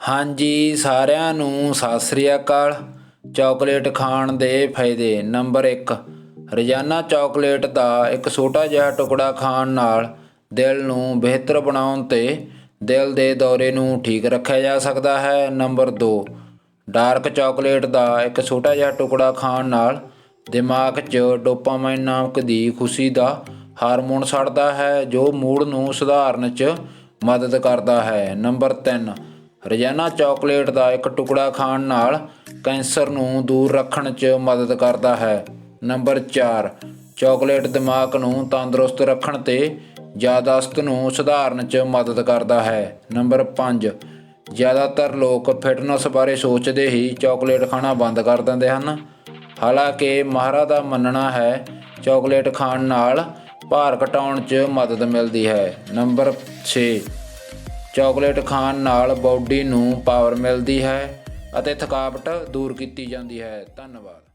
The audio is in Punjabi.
ਹਾਂਜੀ, ਸਾਰਿਆਂ ਨੂੰ ਸਤਿ ਸ੍ਰੀ ਅਕਾਲ। ਚਾਕਲੇਟ ਖਾਣ ਦੇ ਫਾਇਦੇ ਨੰਬਰ 1 ਰੋਜ਼ਾਨਾ ਚਾਕਲੇਟ ਦਾ ਇੱਕ ਛੋਟਾ ਜਿਹਾ ਟੁਕੜਾ ਖਾਣ ਨਾਲ ਦਿਲ ਨੂੰ ਬਿਹਤਰ ਬਣਾਉਣ ਤੇ ਦਿਲ ਦੇ ਦੌਰੇ ਨੂੰ ਠੀਕ ਰੱਖਿਆ ਜਾ ਸਕਦਾ ਹੈ। ਨੰਬਰ 2 ਡਾਰਕ ਚਾਕਲੇਟ ਦਾ ਇੱਕ ਛੋਟਾ ਜਿਹਾ ਟੁਕੜਾ ਖਾਣ ਨਾਲ ਦਿਮਾਗ 'ਚ ਡੋਪਾਮਾਈਨ ਨਾਮਕ ਦੀ ਖੁਸ਼ੀ ਦਾ ਹਾਰਮੋਨ ਛੱਡਦਾ ਹੈ, ਜੋ ਮੂਡ ਨੂੰ ਸੁਧਾਰਨ 'ਚ ਮਦਦ ਕਰਦਾ ਹੈ। ਨੰਬਰ 3 ਰੋਜ਼ਾਨਾ ਚਾਕਲੇਟ ਦਾ ਇੱਕ ਟੁਕੜਾ ਖਾਣ ਨਾਲ ਕੈਂਸਰ ਨੂੰ ਦੂਰ ਰੱਖਣ 'ਚ ਮਦਦ ਕਰਦਾ ਹੈ। ਨੰਬਰ 4 ਚਾਕਲੇਟ ਦਿਮਾਗ ਨੂੰ ਤੰਦਰੁਸਤ ਰੱਖਣ ਤੇ ਯਾਦਾਸ਼ਤ ਨੂੰ ਸੁਧਾਰਨ 'ਚ ਮਦਦ ਕਰਦਾ ਹੈ। ਨੰਬਰ 5 ਜ਼ਿਆਦਾਤਰ ਲੋਕ ਫਿਟਨੈਸ ਬਾਰੇ ਸੋਚਦੇ ਹੀ ਚਾਕਲੇਟ ਖਾਣਾ ਬੰਦ ਕਰ ਦਿੰਦੇ ਹਨ। ਹਾਲਾਂਕਿ ਮਾਹਰਾਂ ਦਾ ਮੰਨਣਾ ਹੈ, ਚਾਕਲੇਟ ਖਾਣ ਨਾਲ ਭਾਰ ਘਟਾਉਣ 'ਚ ਮਦਦ ਮਿਲਦੀ ਹੈ। ਨੰਬਰ 6 ਚਾਕਲੇਟ ਖਾਣ ਨਾਲ ਬਾਡੀ ਨੂੰ ਪਾਵਰ ਮਿਲਦੀ ਹੈ ਅਤੇ ਥਕਾਵਟ ਦੂਰ ਕੀਤੀ ਜਾਂਦੀ ਹੈ। ਧੰਨਵਾਦ।